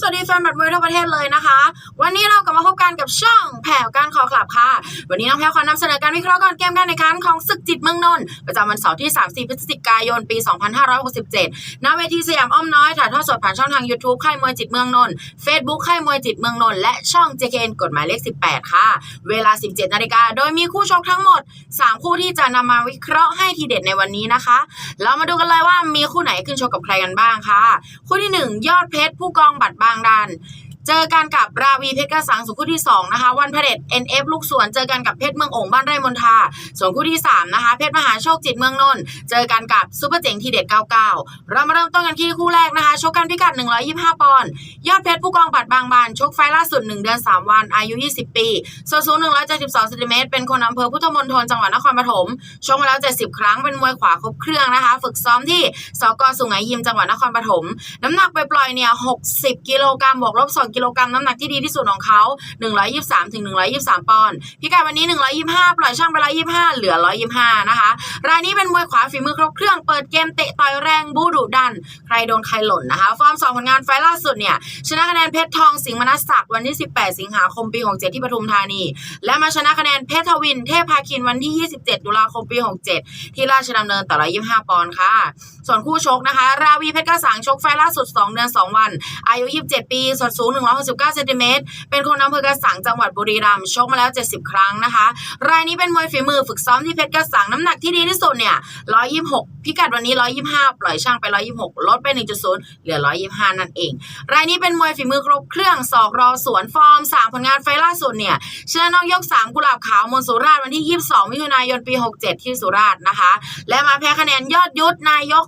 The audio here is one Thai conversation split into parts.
สวัสดีแฟนบัตรมวยทั่วประเทศเลยนะคะ วันนี้เรากลับมาพบกันกับช่องแผ่วการขอคลับค่ะ วันนี้น้องแพรขอนำเสนอการวิเคราะห์ก่อนเกมการแข่งขันของศึกจิตเมืองนนท์ประจำวันเสาร์ที่30พฤศจิกายน ปี 2567 ณ เวทีสยามอ้อมน้อยถ่ายทอดสดผ่านช่องทาง YouTube ค่ายมวยจิตเมืองนนท์ Facebook ค่ายมวยจิตเมืองนนท์และช่อง JKN กฎหมายเลข 18 ค่ะ เวลา 17 นาฬิกา โดยมีคู่ชกทั้งหมด 3 คู่ที่จะนำมาวิเคราะห์ให้ทีเด็ดในวันนี้นะคะ เรามาดูกันเลยว่ามีคู่ไหนขึ้นชกกับใครกันบ้างค่ะ คู่ที่ 1 ยอดเพชรผู้กองบัตรางด้าน เจอกันกับราวีเพชรกระสังส่วนคู่ที่2นะคะวันพระเด็จ NF ลูกสวนเจอกันกับเพชรเมืองโองค์บ้านไร่มนทาส่วนคู่ที่3นะคะเพชรมหาโชคจิตเมืองนนท์เจอกันกับซุปเปอร์เจ๋งทีเด็ด 99 เรามาเริ่มต้นกันที่คู่แรกนะคะชกกันพิกัด 125 ปอนด์ยอดเพชรผู้กองบัตรบางบานชกไฟล่าสุด 1 เดือน 3 วันอายุ 20 ปีส่วนสูง172เซนติเมตรเป็นคนอำเภอพุทธมณฑลจังหวัดนครปฐมชกมาแล้ว 70 ครั้งเป็นมวยขวาครบเครื่องนะคะ ฝึกซ้อมที่สกสุไหงยิมจังหวัดนครปฐมน้ำหนักไปปล่อยๆเนี่ย60 กิโลกรัมบวกลบ2กิโลกรัมน้ำหนักที่ดีที่สุดของเขา 123ถึง123 ปอนด์พิกัดวันนี้ 125 ปล่อยช่างไป125 เหลือ 125 นะคะ รายนี้เป็นมวยขวาฝีมือครบเครื่องเปิดเกมเตะต่อยแรงบูดุดัน ใครโดนใครหล่นนะคะ ฟอร์มสองผลงานไฟล์ล่าสุดเนี่ย ชนะคะแนนเพชรทองสิงห์มนัสศักดิ์วันที่ 18 สิงหาคมปี 67 ที่ปทุมธานี และมาชนะคะแนนเพชรทวิน เทพพาคินวันที่ 27 ตุลาคมปี 67 ที่ราชดำเนินต่อ125 ปอนด์ค่ะ ส่วนคู่ชกนะคะ ราวีเพชรกระสังชกไฟล์ล่าสุด 2 เดือน 2 วัน อายุ 27 ปีส่วนสูง169เซนติเมตรเป็นคนอำเภอกระสังจังหวัดบุรีรัมย์ชกมาแล้ว 70 ครั้งนะคะ รายนี้เป็นมวยฝีมือฝึกซ้อมที่เพชรกระสังน้ำหนักที่ดีที่สุดเนี่ย126 พิกัดวันนี้ 125 ปล่อยช่างไป 126 ลดไป 1.0 เหลือ 125 นั่นเอง รายนี้เป็นมวยฝีมือครบเครื่องศอกรอสวนฟอร์ม 3 ผลงานไฟล่าสุดเนี่ยชนะน้อกยก 3 กุหลาบขาวมนสุราษฎร์วันที่ 22 มิถุนายนปี 67 ที่สุราษฎร์นะคะ และมาแพ้คะแนนยอดยุทธนายก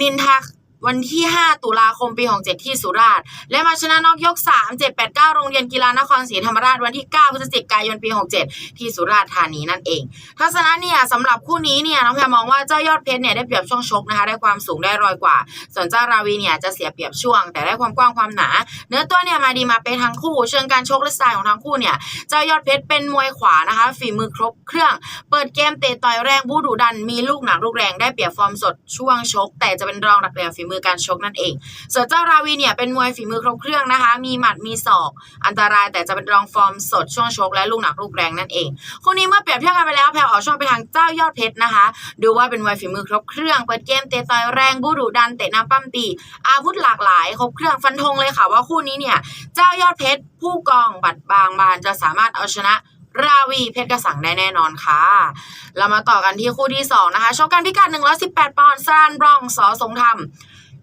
นินทา วันที่ 5 ตุลาคมปี67ที่สุราษฎร์และมาชนะนอกยก 3 7 8 9 โรงเรียนกีฬานครศรีธรรมราชวันที่ 9 พฤศจิกายนปี 67 ที่สุราษฎร์ธานีนั่นเอง ทัศนะเนี่ยสำหรับคู่นี้เนี่ยน้องแพรมองว่าเจ้ายอดเพชรเนี่ยได้เปรียบช่วงชกนะคะได้ความสูงได้รอยกว่า ส่วนเจ้าราวีเนี่ยจะเสียเปรียบช่วง แต่ได้ความกว้างความหนา เนื้อตัวเนี่ยมาดีมาเป็นทั้งคู่ เชิงการชกและสไตล์ของทั้งคู่เนี่ยเจ้ายอดเพชรเป็นมวยขวานะคะ ฝีมือครบเครื่อง เปิดเกมเตะต่อยแรงบูดุดันมีลูกหนักลูกแรงได้เปรียบฟอร์มสดช่วงชก แต่จะเป็นรองหลักเหลี่ยมฝีมือการชกนั่นเอง ส่วนเจ้าราวีเนี่ยเป็นมวยฝีมือครบเครื่องนะคะ มีหมัดมีศอก อันตรายแต่จะเป็นรองฟอร์มสดช่วงชกและลูกหนักลูกแรงนั่นเองคู่นี้เมื่อเปรียบเทียบกันไปแล้วแพรออกช่องไปทางเจ้ายอดเพชรนะคะ ดูว่าเป็นมวยฝีมือครบเครื่อง เปิดเกมเตะต่อยแรงบูดุดันเตะน้ำปั้มตี อาวุธหลากหลายครบเครื่องฟันธงเลยค่ะว่าคู่นี้เนี่ยเจ้ายอดเพชรผู้กองบัตรบางบานจะสามารถเอาชนะราวีเพชรกระสังได้แน่นอนค่ะ เรามาต่อกันที่คู่ที่ 2 นะคะชกกันพิกัด118 ปอนด์ซานบรองสอสงธรรม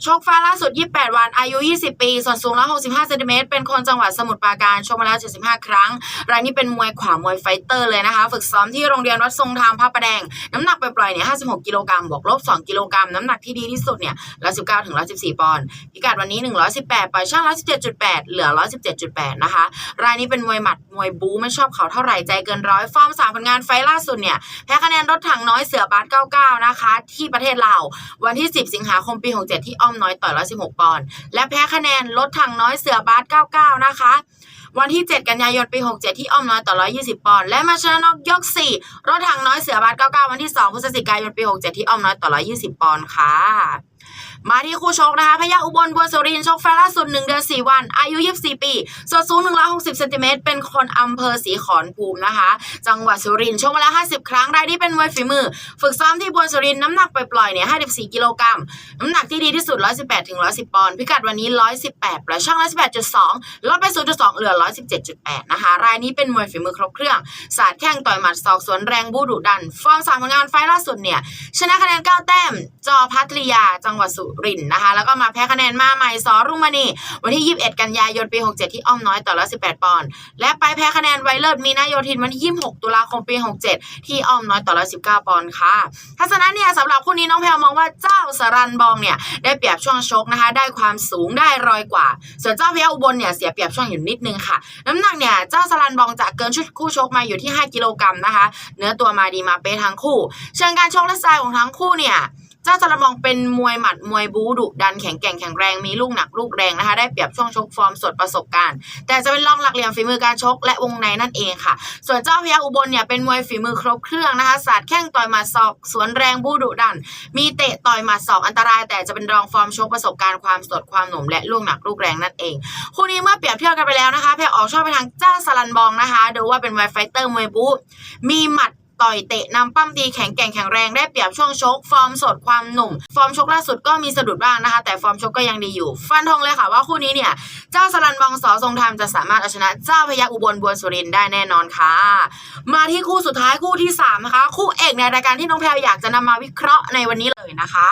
ชกฟ้าล่าสุด 28 วัน อายุ 20 ปี ส่วนสูง 165เซนติเมตร เป็นคนจังหวัดสมุทรปราการชกมาแล้ว 75 ครั้ง รายนี้เป็นมวยขวามวยไฟเตอร์เลยนะคะ ฝึกซ้อมที่โรงเรียนวัดทรงธรรมพระประแดง น้ำหนักไปปล่อยๆเนี่ย 56 กิโลกรัมบวกลบ 2 กิโลกรัม น้ำหนักที่ดีที่สุดเนี่ย 119 ถึง 114 ปอนด์ พิกัดวันนี้ 118 ปล่อยช่าง 117.8 เหลือ 117.8 นะคะ รายนี้เป็นมวยหมัด มวยบู๊ไม่ชอบเขาเท่าไหร่ ใจเกินร้อย ฟอร์มสามผลงานไฟล่าสุดเนี่ย แพ้คะแนนรถถังน้อยเสือบาส99 นะคะ ที่ประเทศลาว วันที่ 10 สิงหาคม ปี 67 ที่ออมน้อยต่อย116 ปอนด์และแพ้คะแนนลดถังน้อยเสือบาส99 นะคะ วันที่ 7 กันยายนปี 67 ที่อ้อมน้อยต่อ 120 ปอนด์และมาชนะนกยก 4 รถถังน้อยเสือบาส99 วันที่ 2 พฤศจิกายนปี 67 ที่อ้อมน้อยต่อ 120 ปอนด์ค่ะมาที่คู่ชกนะคะพยัคฆ์อุบลบัวสุรินชกไฟล่าสุด1เดือน4วัน อายุ24ปีส่วนสูง160เซนติเมตรเป็นคนอำเภอศรีขอนภูมินะคะ จังหวัดสุรินชกมาแล้ว50ครั้งรายนี้เป็นมวยฝีมือ ฝึกซ้อมที่บัวสุรินน้ำหนักปล่อยๆเนี่ย54กิโลกรัมน้ำหนักที่ดีที่สุด118ถึง110ปอนด์พิกัดวันนี้118ปล่อยช่าง118.2ลดไป0.2เหลือ117.8 นะคะ รายนี้เป็นมวยฝีมือครบเครื่อง สาดแข้งต่อยหมัดศอกสวนแรงบูดุดัน ฟอร์มสามผลงานไฟล์ล่าสุดเนี่ย ชนะคะแนน 9 แต้ม จอพัทริยา จังหวัดสุรินทร์นะคะ แล้วก็มาแพ้คะแนนมาใหม่สอรุ่งมณี วันที่ 21 กันยายนปี 67 ที่อ้อมน้อยต่อละ18 ปอนด์และไปแพ้คะแนนไวเลิศมีนาโยธินวันที่ 26 ตุลาคมปี 67 ที่อ้อมน้อยต่อละ19 ปอนด์ค่ะทัศนะเนี่ยสำหรับคู่นี้น้องแพรมองว่าเจ้าสรันบองเนี่ยได้เปรียบช่วงชกนะคะ ได้ความสูงได้รอยกว่า ส่วนเจ้าพยัคฆ์อุบลเนี่ยเสียเปรียบช่วงอยู่นิดนึงค่ะน้ำหนักเนี่ยเจ้าสลันบองจะเกินชุดคู่ชกมาอยู่ที่ 5 กิโลกรัมนะคะ เนื้อตัวมาดีมาเป๊ะทั้งคู่ เชิงการชกและสไตล์ของทั้งคู่เนี่ย เจ้าจระมองเป็นมวยหมัดมวยบูดุดันแข็งแกร่งแข็งแรงมีลูกหนักลูกแรงนะคะ ได้เปรียบช่วงชกฟอร์มสดประสบการณ์ แต่จะเป็นรองหลักเหลี่ยมฝีมือการชกและวงในนั่นเองค่ะ ส่วนเจ้าพยัคฆ์อุบลเนี่ยเป็นมวยฝีมือครบเครื่องนะคะศาสตร์แข้งต่อยหมัดศอกสวนแรงบูดุดัน มีเตะต่อยหมัดศอกอันตราย แต่จะเป็นรองฟอร์มชกประสบการณ์ความสดความหนุ่มและลูกหนักลูกแรงนั่นเองคู่นี้เมื่อเปรียบเทียบกันไปแล้วนะคะแพรออกชอบไปทางเจ้าสลันบองนะคะดูว่าเป็นมวยไฟเตอร์มวยบูมีหมัด ต่อยเตะนำปั้มตีแข็งแกร่งแข็งแรงได้เปรียบช่วงชก ฟอร์มสดความหนุ่ม ฟอร์มชกล่าสุดก็มีสะดุดบ้างนะคะ แต่ฟอร์มชกก็ยังดีอยู่ ฟันธงเลยค่ะว่าคู่นี้เนี่ย เจ้าสลันบองสอทรงธรรมจะสามารถเอาชนะ เจ้าพยัคฆ์อุบลบัวสุรินได้แน่นอนค่ะ มาที่คู่สุดท้ายคู่ที่สามนะคะคู่เอกในรายการที่น้องแพรอยากจะนำมาวิเคราะห์ในวันนี้เลยนะคะ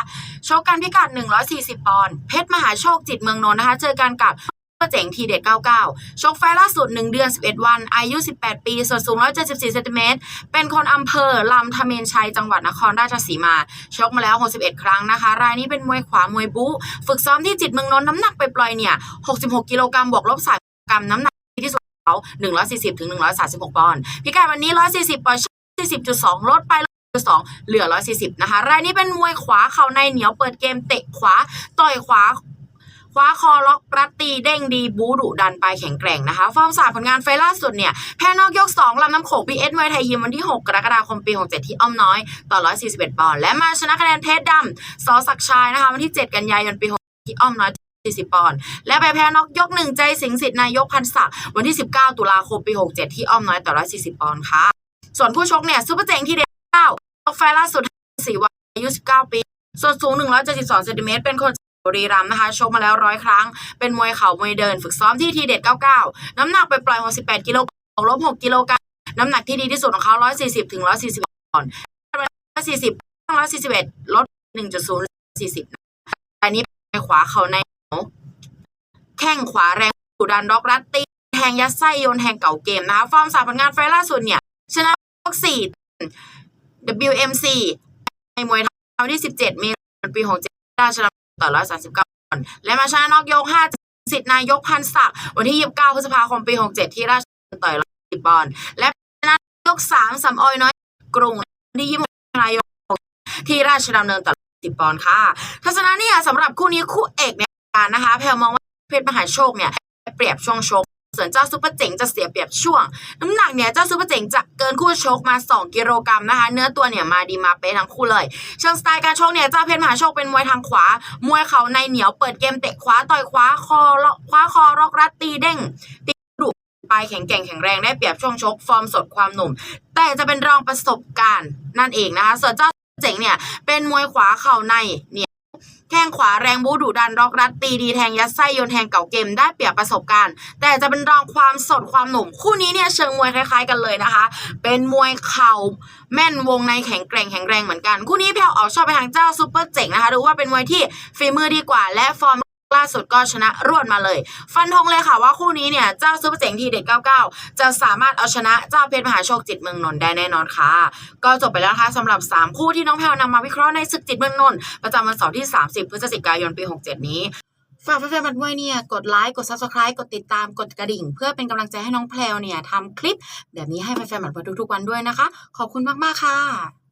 ชกกันพิกัด 140 ปอนด์เพชรมหาโชคจิตเมืองนนท์นะคะ เจอกันกับ เจ๋งทีเด็ด 99 ชกไฟล์ล่าสุด 1 เดือน 11 วัน อายุ 18 ปี ส่วนสูง 174เซนติเมตร เป็นคนอำเภอ ลำทเมนชัย จังหวัดนครราชสีมา ชกมาแล้ว 61 ครั้งนะคะ รายนี้เป็นมวยขวา มวยบู๊ ฝึกซ้อมที่จิตเมืองนนท์ น้ำหนักไปปล่อยเนี่ย 66 กิโลกรัมบวกลบ3กรัม น้ำหนักที่สุดของเขา140 ถึง 136 ปอนด์ พิกัดวันนี้ 140ปอนด์40.2 ลดไป1.2เหลือ 140 นะคะ รายนี้เป็นมวยขวา เข่าในเหนียว เปิดเกม เตะขวา ต่อยขวา คว้าคอล็อกรัดตีเด้งดีบูดุดันไปแข็งแกร่งนะคะ ฟอร์มสามผลงานไฟล่าสุดเนี่ย แพ้นอกยก 2 ลำน้ำโขงพีเอสมวยไทยยิมวันที่ 6 กรกฎาคมปี 67 ที่อ้อมน้อยต่อ 141 ปอนด์และมาชนะคะแนนเพชรดำสอศักชายนะคะวันที่ 7 กันยายนปี6ที่อ้อมน้อย40ปอนด์และไปแพ้นอกยก1ใจสิงสิทธิ์นายกพันศักดิ์วันที่ 19 ตุลาคมปี 67 ที่อ้อมน้อยต่อ140 ปอนด์ค่ะ ส่วนผู้ชกเนี่ยซูเปอร์เจ๋งที่เด็ด9ไฟล่าสุด4วันอายุ 19 ปี ส่วนสูง 172เซนติเมตรเป็นคน บุรีรัมย์นะคะชกมาแล้วร้อยครั้ง เป็นมวยเข่ามวยเดิน ฝึกซ้อมที่ทีเด็ด 99 น้ำหนักไปปล่อย 68 กิโลกรัมลบ 6 กิโลกรัม น้ำหนักที่ดีที่สุดของเขา 140 ถึง 140ปอนด์140 141 ลด 1.0 40อันนี้ไปขวาเข่าใน แข้งขวาแรงดุดันด็อกรัดตีแทงยัดไส้โยนแทงเก่าเกมนะคะฟอร์มสามผลงานไฟล์ล่าสุดเนี่ย ชนะยก4 WMC ในมวยไทยวันที่ 17เมษายนปี 67ราชดำเนินต่อ139ปอนด์และมาชนะนอกยกห้าสิทธิ์นายกพันศักดิ์วันที่ยี่สิบเก้าพฤษภาคมปีหกเจ็ดที่ราชดำเนินต่อยสิบปอนด์และชนะยกสามสำออยน้อยกรุงที่ยี่สิบนายกที่ราชดำเนินต่อสิบปอนด์ค่ะทัศนะเนี่ยสำหรับคู่นี้คู่เอกเนี่ยนะคะแพลมองว่าเพชรมหาโชคเนี่ยเปรียบช่วงชก ส่วนเจ้าซุปเปอร์เจ๋งจะเสียเปรียบช่วง น้ำหนักเนี่ยเจ้าซุปเปอร์เจ๋งจะเกินคู่ชกมา 2 กิโลกรัมนะคะ เนื้อตัวเนี่ยมาดีมาเป๊ะทั้งคู่เลยเชิงสไตล์การชกเนี่ยเจ้าเพชรมหาโชคเป็นมวยทางขวา มวยเข่าในเหนียวเปิดเกมเตะขวาต่อยขวาคอเลาะคว้าคอรอกรัดตีเด้งตีดุปลายแข็งแกร่งแข็งแรงได้เปรียบช่วงชกฟอร์มสดความหนุ่ม แต่จะเป็นรองประสบการณ์นั่นเองนะคะส่วนเจ้าเจ๋งเนี่ยเป็นมวยขวาเข่าในเนี่ย แข้งขวาแรงบูดุดันร็อกรัดตีดีแทงยัดไส้โยนแทงเก่าเกมได้เปรียบประสบการณ์ แต่จะเป็นรองความสดความหนุ่ม คู่นี้เนี่ยเชิงมวยคล้าย ๆ กันเลยนะคะ เป็นมวยเข่าแม่นวงในแข็งแกร่งแข็งแรงเหมือนกัน คู่นี้แพลวออกชอบไปทางเจ้าซูเปอร์เจ๋งนะคะดูว่าเป็นมวยที่ฝีมือดีกว่าและฟอร์ม ล่าสุดก็ชนะรวดมาเลย ฟันธงเลยค่ะว่าคู่นี้เนี่ยเจ้าซูเปอร์เจ๋งทีเด็ด99 จะสามารถเอาชนะเจ้าเพชรมหาโชคจิตเมืองนนท์ได้แน่นอนค่ะ ก็จบไปแล้วนะคะสำหรับ 3 คู่ที่น้องแพลวนำมาวิเคราะห์ในศึกจิตเมืองนนท์ประจำวันเสาร์ที่ 30 พฤศจิกายนปี 67 นี้ฝากแฟนๆบัดมวยเนี่ยกดไลค์กด subscribe กดติดตามกดกระดิ่ง เพื่อเป็นกำลังใจให้น้องแพลวเนี่ยทำคลิป แบบนี้ให้แฟนๆบัดมวยทุกๆวันด้วยนะคะ ขอบคุณมากๆค่ะ